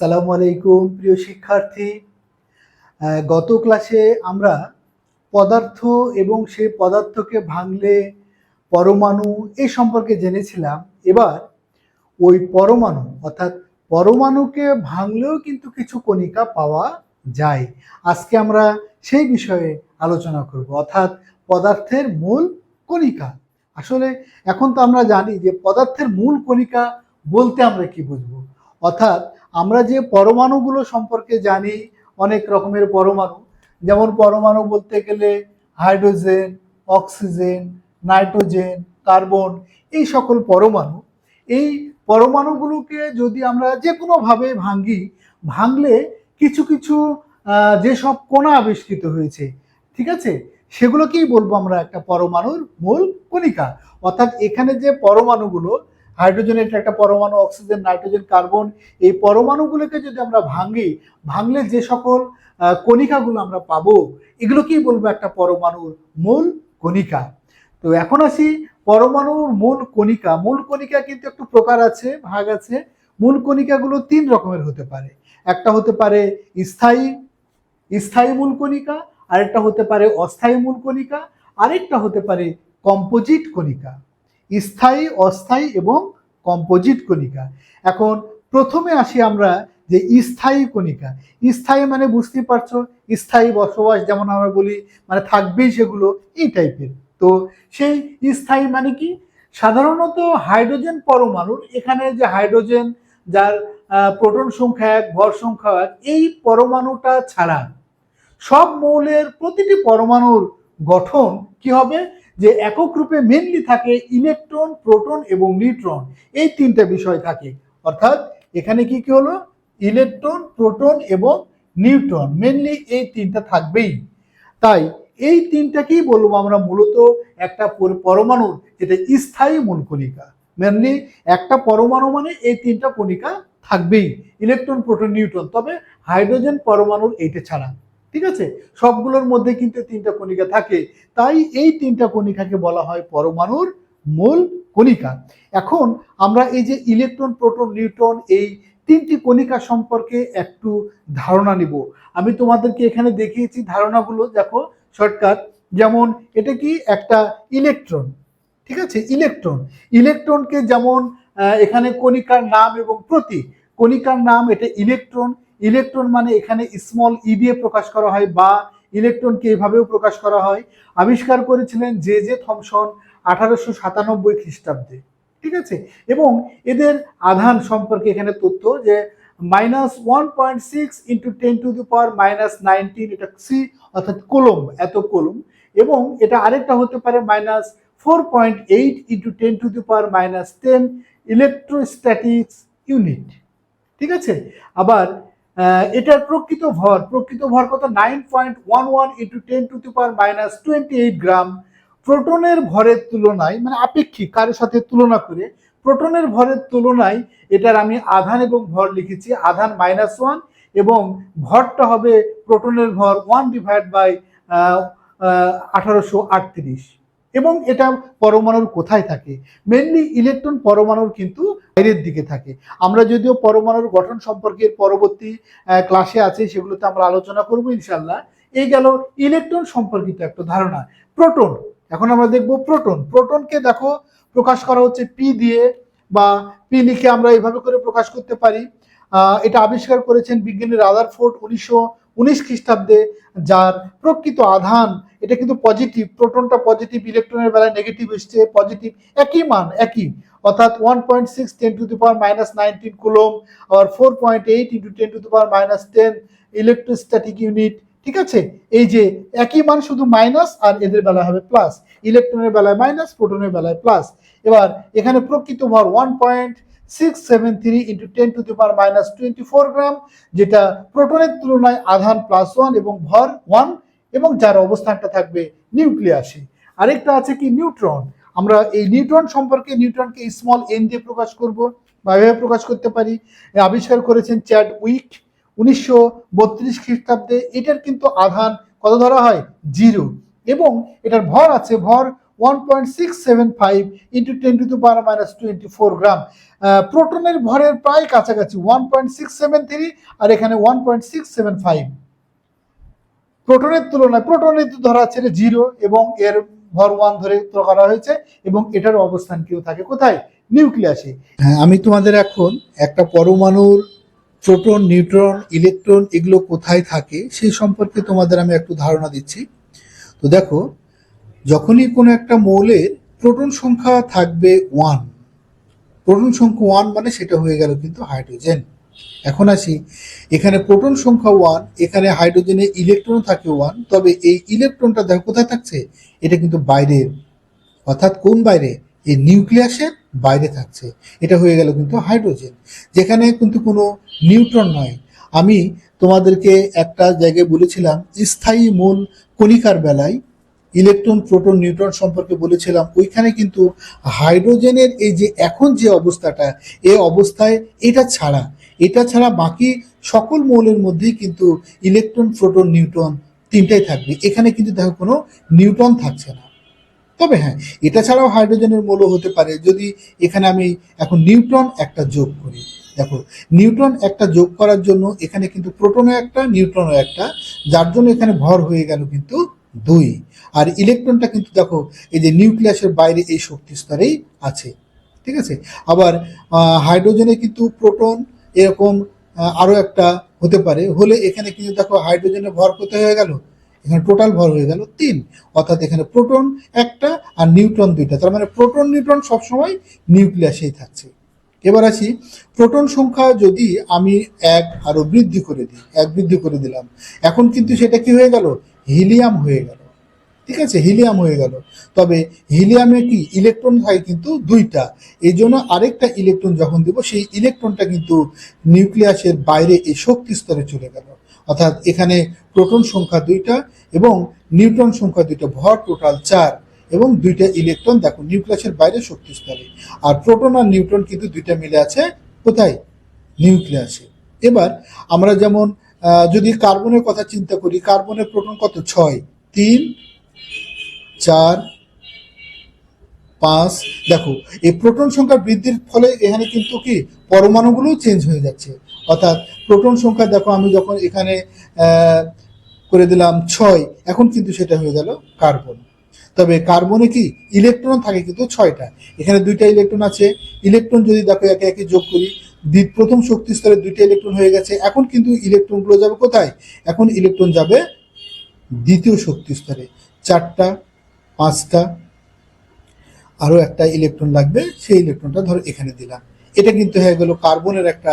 আসসালামু আলাইকুম, প্রিয় শিক্ষার্থী। গত ক্লাসে আমরা পদার্থ এবং সেই পদার্থকে ভাঙলে পরমাণু এই সম্পর্কে জেনেছিলাম। এবার ওই পরমাণু, অর্থাৎ পরমাণুকে ভাঙলেও কিন্তু কিছু কণিকা পাওয়া যায়। আজকে আমরা সেই বিষয়ে আলোচনা করব, অর্থাৎ পদার্থের মূল কণিকা। আসলে এখন তো আমরা জানি যে পদার্থের মূল কণিকা বলতে আমরা কি বুঝব? অর্থাৎ আমরা যে পরমাণুগুলো সম্পর্কে জানি, অনেক রকমের পরমাণু। যেমন পরমাণু বলতে গেলে হাইড্রোজেন, অক্সিজেন, নাইট্রোজেন, কার্বন, এই সকল পরমাণু। এই পরমাণুগুলোকে যদি আমরা যে কোনোভাবে ভাঙি ভাঙলে কিছু কিছু যেসব কণা আবিষ্কৃত হয়েছে, ঠিক আছে? সেগুলোকেই বলব আমরা একটা পরমাণুর মূল কণিকা। অর্থাৎ এখানে যে পরমাণুগুলো হাইড্রোজেন এটা একটা পরমাণু, অক্সিজেন, নাইট্রোজেন, কার্বন, এই পরমাণুগুলোকে যদি আমরা ভাঙি, ভাঙলে যে সকল কণিকাগুলো আমরা পাবো, এগুলোকেই বলব একটা পরমাণুর মূল কণিকা। তো এখন আসি পরমাণুর মূল কণিকা। মূল কণিকা কিন্তু একটু প্রকার আছে, ভাগ আছে। মূল কণিকাগুলো তিন রকমের হতে পারে। একটা হতে পারে স্থায়ী স্থায়ী মূল কণিকা, আরেকটা হতে পারে অস্থায়ী মূল কণিকা, আরেকটা হতে পারে কম্পোজিট কণিকা। স্থায়ী, অস্থায়ী এবং কম্পোজিট কণিকা। এখন প্রথমে আসি আমরা যে স্থায়ী কণিকা। স্থায়ী মানে বুঝতেই পারছ, স্থায়ী বসবাস যেমন আমরা বলি মানে থাকবেই সেগুলো, এই টাইপের তো সেই স্থায়ী মানে কি? সাধারণত হাইড্রোজেন পরমাণুর, এখানে যে হাইড্রোজেন যার প্রোটন সংখ্যা এক, ভর সংখ্যা এক, এই পরমাণুটা ছাড়া সব মৌলের প্রতিটি পরমাণুর গঠন কি হবে? যে একক রূপে মেনলি থাকে ইলেকট্রন, প্রোটন এবং নিউট্রন। এই তিনটা বিষয় থাকে। অর্থাৎ এখানে কি কি হলো? ইলেকট্রন, প্রোটন এবং নিউট্রন। মেনলি এই তিনটা থাকবেই। তাই এই তিনটাকেই বলব আমরা মূলত একটা পরমাণুর যেটা স্থায়ী মূল কণিকা। মেনলি একটা পরমাণু মানে এই তিনটা কণিকা থাকবেই। Electron, proton, neutron. তবে হাইড্রোজেন পরমাণুর এইটা ছাড়া। ঠিক আছে? সবগুলোর মধ্যে কিন্তু তিনটা কণিকা থাকে। তাই এই তিনটা কণিকাকে বলা হয় পরমাণুর মূল কণিকা। এখন আমরা এই যে ইলেকট্রন, প্রোটন, নিউট্রন এই তিনটি কণিকা সম্পর্কে একটু ধারণা নিব। আমি তোমাদেরকে এখানে দেখিয়েছি ধারণাগুলো, দেখো, শর্টকাট। যেমন এটা কি? একটা ইলেকট্রন। ঠিক আছে? ইলেকট্রন। ইলেকট্রনকে যেমন এখানে কণিকার নাম এবং প্রতীক। কণিকার নাম এটা ইলেকট্রন। ইলেকট্রন মানে এখানে স্মল ই দিয়ে প্রকাশ করা হয় বা ইলেকট্রনকে এভাবেও প্রকাশ করা হয়। আবিষ্কার করেছিলেন জে জে থমসন আঠারোশো সাতানব্বই খ্রিস্টাব্দে। ঠিক আছে? এবং এদের আধান সম্পর্কে এখানে তথ্য যে minus one point six into ten to the power minus nineteen এটা সি অর্থাৎ কোলম এত কোলম এবং এটা আরেকটা হতে পারে minus four point eight into ten to the power minus ten electrostatics unit ঠিক আছে? আবার এটার প্রকৃত ভর প্রকৃত ভর কত? Nine point one one into ten to the power minus twenty eight gram প্রোটনের ভরের তুলনায় মানে আপেক্ষিক, কারোর সাথে তুলনা করে, প্রোটনের ভরের তুলনায় এটার আমি আধান এবং ভর লিখেছি, আধান মাইনাস ওয়ান এবং ভরটা হবে প্রোটনের ভর ওয়ান ডিভাইড বাই আঠারোশো আটত্রিশ। এবং এটা পরমাণুর কোথায় থাকে? মেনলি ইলেকট্রন পরমাণুর কিন্তু বাইরের দিকে থাকে। আমরা যদিও পরমাণুর গঠন সম্পর্কে পরবর্তী ক্লাসে আছে, সেগুলোতে আমরা আলোচনা করব ইনশাল্লাহ এই গেল ইলেকট্রন সম্পর্কিত একটা ধারণা প্রোটন এখন আমরা দেখব প্রোটন প্রোটনকে দেখো, প্রকাশ করা হচ্ছে পি দিয়ে, বা পি লিখে আমরা এইভাবে করে প্রকাশ করতে পারি। এটা আবিষ্কার করেছেন বিজ্ঞানী রাদার ফোর্ট উনিশশো উনিশ খ্রিস্টাব্দে যার প্রকৃত আধান, এটা কিন্তু পজিটিভ প্রোটনটা পজিটিভ ইলেকট্রনের বেলায় নেগেটিভ এসছে পজিটিভ একই মান, একই। অর্থাৎ one point six ten to the power minus nineteen coulomb R four point eight into ten to the power minus ten electrostatic unit ঠিক আছে? এই যে একই মান শুধু মাইনাস আর এদের বেলায় হবে প্লাস ইলেকট্রনের বেলায় মাইনাস প্রোটনের বেলায় প্লাস এবার এখানে প্রকৃত ভর one point six seven three into ten to the power minus twenty four gram যেটা প্রোটনের তুলনায় আধান প্লাস ওয়ান এবং ভর ওয়ান এবং যার অবস্থানটা থাকবে নিউক্লিয়াসে। আরেকটা আছে কি? নিউট্রন। আমরা এই নিউট্রন সম্পর্কে, নিউট্রনকে স্মল এন দিয়ে প্রকাশ করব বা এভাবে প্রকাশ করতে পারি। আবিষ্কার করেছেন চ্যাড উইক উনিশশো বত্রিশ খ্রিস্টাব্দে। এটার কিন্তু আধান কত ধরা হয়? জিরো। এবং এটার ভর আছে, ভর one point six seven five into ten to power minus twenty four gram প্রোটনের ভরের প্রায় কাছাকাছি one point six seven three আর এখানে one point six seven five প্রোটনের তুলনায় ধরা আছে জিরো এবং এর ভর ওয়ান ধরে করা হয়েছে এবং এটার অবস্থান কেউ থাকে কোথায়? নিউক্লিয়াসে। হ্যাঁ আমি তোমাদের এখন একটা পরমাণুর প্রোটন, নিউট্রন, ইলেকট্রন এগুলো কোথায় থাকে সেই সম্পর্কে তোমাদের আমি একটু ধারণা দিচ্ছি। তো দেখো যখনই কোনো একটা মৌলের প্রোটন সংখ্যা থাকবে ওয়ান প্রোটন সংখ্যা ওয়ান মানে সেটা হয়ে গেল কিন্তু হাইড্রোজেন। এখন আসি, এখানে প্রোটন সংখ্যা ওয়ান এখানে হাইড্রোজেনে ইলেকট্রন থাকে ওয়ান তবে এই ইলেকট্রনটা দেখো কোথায় থাকছে? এটা কিন্তু বাইরের অর্থাৎ কোন বাইরে? এই নিউক্লিয়াসের বাইরে থাকছে। এটা হয়ে গেল কিন্তু হাইড্রোজেন, যেখানে কিন্তু কোনো নিউট্রন নয়। আমি তোমাদেরকে একটা জায়গায় বলেছিলাম, স্থায়ী মূল কণিকার বেলায় ইলেকট্রন, প্রোটন, নিউট্রন সম্পর্কে বলেছিলাম, ওইখানে কিন্তু হাইড্রোজেনের এই যে এখন যে অবস্থাটা, এ অবস্থায় এটা ছাড়া এটা ছাড়া বাকি সকল মৌলের মধ্যেই কিন্তু ইলেকট্রন, প্রোটন, নিউট্রন তিনটাই থাকবে। এখানে কিন্তু দেখো কোনো নিউট্রন থাকছে না। তবে হ্যাঁ এটা ছাড়াও হাইড্রোজেনের মৌল হতে পারে। যদি এখানে আমি এখন নিউট্রন একটা যোগ করি, দেখো, নিউট্রন একটা যোগ করার জন্য এখানে কিন্তু প্রোটনও একটা, নিউট্রনও একটা, যার জন্য এখানে ভর হয়ে গেল কিন্তু দুই। আর ইলেকট্রনটা কিন্তু দেখো, এই যে নিউক্লিয়াসের বাইরে এই শক্তি স্তরেই আছে, ঠিক আছে? আবার হাইড্রোজেনে কিন্তু প্রোটন, এরকম আরও একটা হতে পারে। হলে এখানে কিন্তু দেখো হাইড্রোজেনের ভর কোথায় হয়ে গেল? এখানে টোটাল ভর হয়ে গেল তিন। অর্থাৎ এখানে প্রোটন একটা আর নিউট্রন দুইটা। তার মানে প্রোটন, নিউট্রন সবসময় নিউক্লিয়াসেই থাকছে। এবার আসি, প্রোটন সংখ্যা যদি আমি এক আরও বৃদ্ধি করে দিই, এক বৃদ্ধি করে দিলাম, এখন কিন্তু সেটা কি হয়ে গেল? হিলিয়াম হয়ে গেল। ঠিক আছে? হিলিয়াম হয়ে গেল। তবে হিলিয়ামে কি ইলেকট্রন হয় কিন্তু দুইটা। এই জন্য আরেকটা ইলেকট্রন যখন দিব, সেই ইলেকট্রনটা কিন্তু নিউক্লিয়াসের বাইরে এই শক্তি স্তরে চলে গেল। অর্থাৎ এখানে প্রোটন সংখ্যা দুইটা এবং নিউট্রন সংখ্যা দুইটা, ভর টোটাল চার এবং দুইটা ইলেকট্রন দেখো, নিউক্লিয়াসের বাইরে শক্তি স্তরে। আর প্রোটন আর নিউট্রন কিন্তু দুইটা মিলে আছে কোথায়? নিউক্লিয়াসে। এবার আমরা যেমন যদি কার্বনের কথা চিন্তা করি, কার্বনের প্রোটন কত? ছয়, তিন, চার, পাঁচ। দেখো, এই প্রোটন সংখ্যা বৃদ্ধির ফলে এখানে কিন্তু কি? পরমাণুগুলো চেঞ্জ হয়ে যাচ্ছে। অর্থাৎ প্রোটন সংখ্যা, দেখো, আমি যখন এখানে করে দিলাম ছয়, এখন কিন্তু সেটা হয়ে গেল কার্বন। তবে কার্বনে কি? ইলেকট্রন থাকে কিন্তু ছয়টা। এখানে দুইটা ইলেকট্রন আছে। ইলেকট্রন যদি দেখো একে একে যোগ করি প্রথম শক্তি স্তরে দুইটা ইলেকট্রন হয়ে গেছে। এখন কিন্তু ইলেকট্রনগুলো যাবে কোথায়? এখন ইলেকট্রন যাবে দ্বিতীয় শক্তি স্তরে চারটা, পাঁচটা, আরও একটা ইলেকট্রন লাগবে, সেই ইলেকট্রনটা ধরো এখানে দিলাম। এটা কিন্তু হয়ে গেল কার্বনের একটা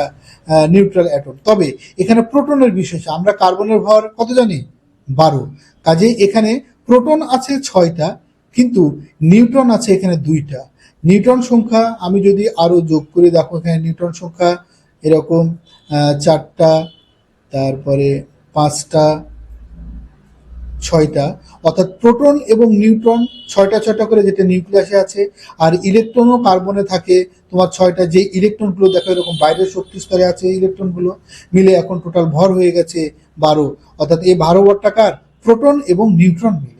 নিউট্রাল অ্যাটম তবে এখানে প্রোটনের বিশেষ, আমরা কার্বনের ভর কত জানি? বারো। কাজে এখানে প্রোটন আছে ছয়টা, কিন্তু নিউট্রন আছে এখানে দুইটা। নিউট্রন সংখ্যা আমি যদি আরও যোগ করে, দেখো এখানে নিউট্রন সংখ্যা এরকম চারটা, তারপরে পাঁচটা, ছয়টা। অর্থাৎ প্রোটন এবং নিউট্রন ছয়টা ছয়টা করে যেটা নিউক্লিয়াসে আছে, আর ইলেকট্রনও কার্বনে থাকে। তোমার ছয়টা যে ইলেকট্রনগুলো, দেখো এরকম বাইরের শক্তি স্তরে আছে ইলেকট্রনগুলো, মিলে এখন টোটাল ভর হয়ে গেছে বারো। অর্থাৎ এই বারো টাকার প্রোটন এবং নিউট্রন মিলে।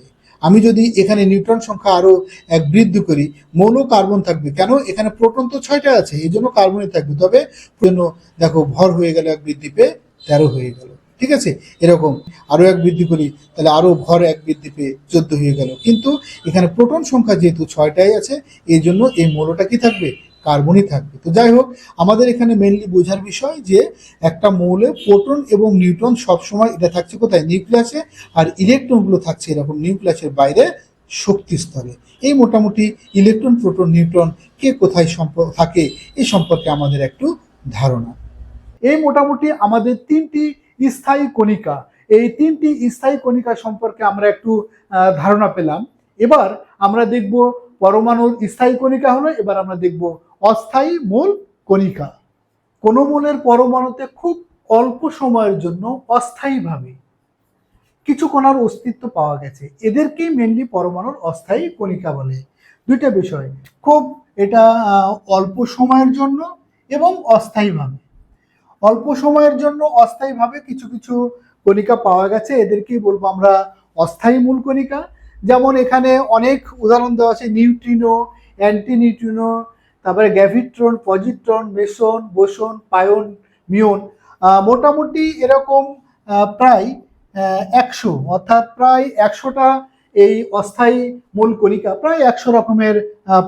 আমি যদি এখানে নিউট্রন সংখ্যা আরও এক বৃদ্ধি করি, মৌল কার্বন থাকবে। কেন? এখানে প্রোটন তো ছয়টা আছে, এই জন্য কার্বনই থাকবে। তবে জন্য দেখো, ভর হয়ে গেল এক বৃদ্ধি পেয়ে তেরো হয়ে গেল। ঠিক আছে? এরকম আরও এক বৃদ্ধি করি, তাহলে আরও ভর এক বৃদ্ধি পেয়ে চোদ্দ হয়ে গেল। কিন্তু এখানে প্রোটন সংখ্যা যেহেতু ছয়টাই আছে, এই জন্য এই মৌলটা কি থাকবে? কার্বনই থাকবে। তো যাই হোক, আমাদের এখানে মেনলি বোঝার বিষয় যে একটা মৌলে প্রোটন এবং নিউট্রন সবসময় এটা থাকছে কোথায়? নিউক্লিয়াসে। আর ইলেকট্রনগুলো থাকছে এরকম নিউক্লিয়াসের বাইরে শক্তি স্তরে। এই মোটামুটি ইলেকট্রন, প্রোটন, নিউট্রন কে কোথায় সম্পর্ক থাকে এই সম্পর্কে আমাদের একটু ধারণা। এই মোটামুটি আমাদের তিনটি স্থায়ী কণিকা। এই তিনটি স্থায়ী কণিকা সম্পর্কে আমরা একটু ধারণা পেলাম। এবার আমরা দেখব পরমাণুর স্থায়ী কণিকা হলো, এবার আমরা দেখব অস্থায়ী মূল কণিকা। কোনো মূলের পরমাণুতে খুব অল্প সময়ের জন্য অস্থায়ীভাবে কিছু কণার অস্তিত্ব পাওয়া গেছে। এদেরকেই মেনলি পরমাণুর অস্থায়ী কণিকা বলে। দুইটা বিষয়, খুব এটা অল্প সময়ের জন্য এবং অস্থায়ীভাবে। অল্প সময়ের জন্য অস্থায়ীভাবে কিছু কিছু কণিকা পাওয়া গেছে, এদেরকেই বলব আমরা অস্থায়ী মূল কণিকা। যেমন এখানে অনেক উদাহরণ দেওয়া আছে, নিউট্রিনো অ্যান্টি নিউট্রিনো তারপরে graviton positron meson, boson pion muon মোটামুটি এরকম প্রায় একশো, অর্থাৎ প্রায় একশোটা এই অস্থায়ী মূল কণিকা, প্রায় একশো রকমের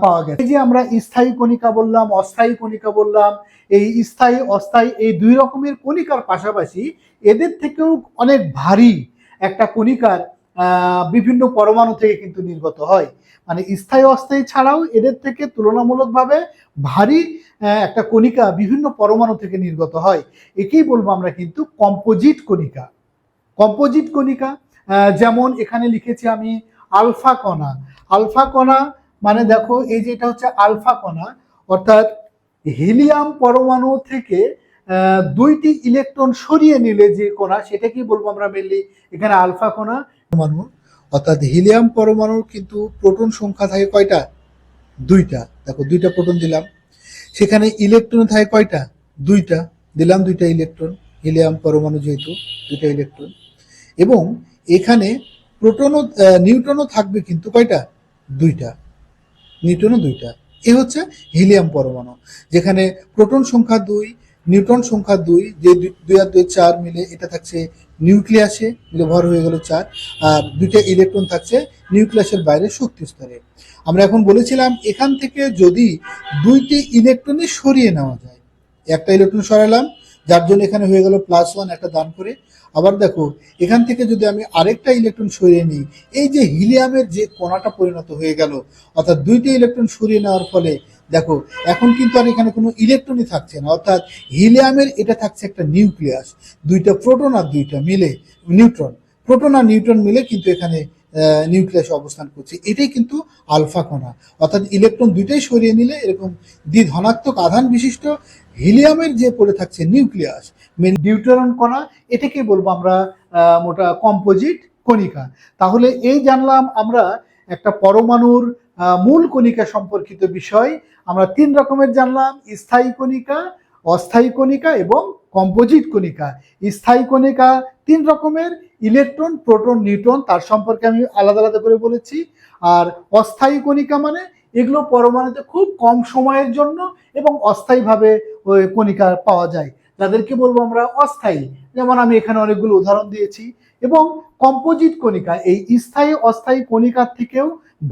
পাওয়া গেছে। এই যে আমরা স্থায়ী কণিকা বললাম, অস্থায়ী কণিকা বললাম, এই স্থায়ী, অস্থায়ী এই দুই রকমের কণিকার পাশাপাশি এদের থেকেও অনেক ভারী একটা কণিকার বিভিন্ন পরমাণু থেকে কিন্তু নির্গত হয়। মানে স্থায়ী অস্থায়ী ছাড়াও এদের থেকে তুলনামূলকভাবে ভারী একটা কণিকা বিভিন্ন পরমাণু থেকে নির্গত হয়। একেই বলব আমরা কিন্তু কম্পোজিট কণিকা। কম্পোজিট কণিকা যেমন এখানে লিখেছি আমি আলফা কণা। আলফা কণা মানে দেখো, এই যে এটা হচ্ছে আলফা কণা, অর্থাৎ হিলিয়াম পরমাণু থেকে দুইটি ইলেকট্রন সরিয়ে নিলে যে কণা, সেটাকেই বলব আমরা মেনলি এখানে আলফা কণা। পরমাণু, অর্থাৎ হিলিয়াম পরমাণুর কিন্তু প্রোটন সংখ্যা থাকে কয়টা? দুইটা। দেখো, দুইটা প্রোটন দিলাম। সেখানে ইলেকট্রন থাকে কয়টা? দুইটা। দিলাম দুইটা ইলেকট্রন, হিলিয়াম পরমাণু যেহেতু, দুইটা ইলেকট্রন। এবং এখানে প্রোটনও নিউট্রনও থাকবে কিন্তু কয়টা? দুইটা। নিউট্রনও দুইটা। এ হচ্ছে হিলিয়াম পরমাণু, যেখানে প্রোটন সংখ্যা দুই নিউট্রন সংখ্যা দুই, যে দুই আর দুই চার মিলে এটা থাকছে নিউক্লিয়াসে মিলে ভর হয়ে গেল চার, আর দুইটা ইলেকট্রন থাকছে নিউক্লিয়াসের বাইরে শক্তি স্তরে। আমরা এখন বলেছিলাম এখান থেকে যদি দুইটি ইলেকট্রনই সরিয়ে নেওয়া যায়, একটা ইলেকট্রন সরালাম, যার জন্য এখানে হয়ে গেল প্লাস ওয়ান একটা দান করে। আবার দেখো, এখান থেকে যদি আমি আরেকটা ইলেকট্রন সরিয়ে নিই, এই যে হিলিয়ামের যে কণাটা পরিণত হয়ে গেল, অর্থাৎ দুইটি ইলেকট্রন সরিয়ে নেওয়ার ফলে দেখো, এখন কিন্তু আর এখানে কোনো ইলেকট্রনই থাকছে না, অর্থাৎ হিলিয়ামের এটা থাকছে একটা নিউক্লিয়াস দুইটা প্রোটন আর দুইটা মিলে নিউট্রন প্রোটন আর নিউট্রন মিলে কিন্তু এখানে নিউক্লিয়াসে অবস্থান করছে। এটাই কিন্তু আলফা কণা। অর্থাৎ ইলেকট্রন দুইটাই সরিয়ে নিলে এরকম দ্বি ধনাত্মক আধান বিশিষ্ট হিলিয়ামের যে পড়ে থাকছে নিউক্লিয়াস মেন ডিউটেরন কণা, এটাকে বলব আমরা মোটা কম্পোজিট কণিকা। তাহলে এই জানলাম আমরা একটা পরমাণুর মূল কণিকা সম্পর্কিত বিষয়। আমরা তিন রকমের জানলাম, স্থায়ী কণিকা, অস্থায়ী কণিকা এবং কম্পোজিট কণিকা। স্থায়ী কণিকা তিন রকমের, ইলেকট্রন, প্রোটন, নিউট্রন, তার সম্পর্কে আমি আলাদা আলাদা করে বলেছি। আর অস্থায়ী কণিকা মানে এগুলো পরমাণুতে খুব কম সময়ের জন্য এবং অস্থায়ীভাবে ওই কণিকা পাওয়া যায়। যাদেরকে বলব আমরা অস্থায়ী। যেমন আমি এখানে অনেকগুলো উদাহরণ দিয়েছি। এবং কম্পোজিট কণিকা, এই স্থায়ী অস্থায়ী কণিকার থেকেও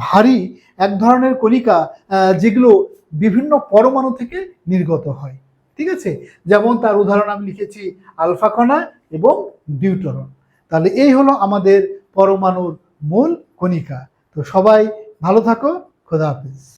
ভারী এক ধরনের কণিকা যেগুলো বিভিন্ন পরমাণু থেকে নির্গত হয়। ঠিক আছে? যেমন তার উদাহরণ আমি লিখেছি আলফা কণা এবং ডিউটরন। তাহলে এই হলো আমাদের পরমাণুর মূল কণিকা। তো সবাই ভালো থাকো, খোদা হাফিজ।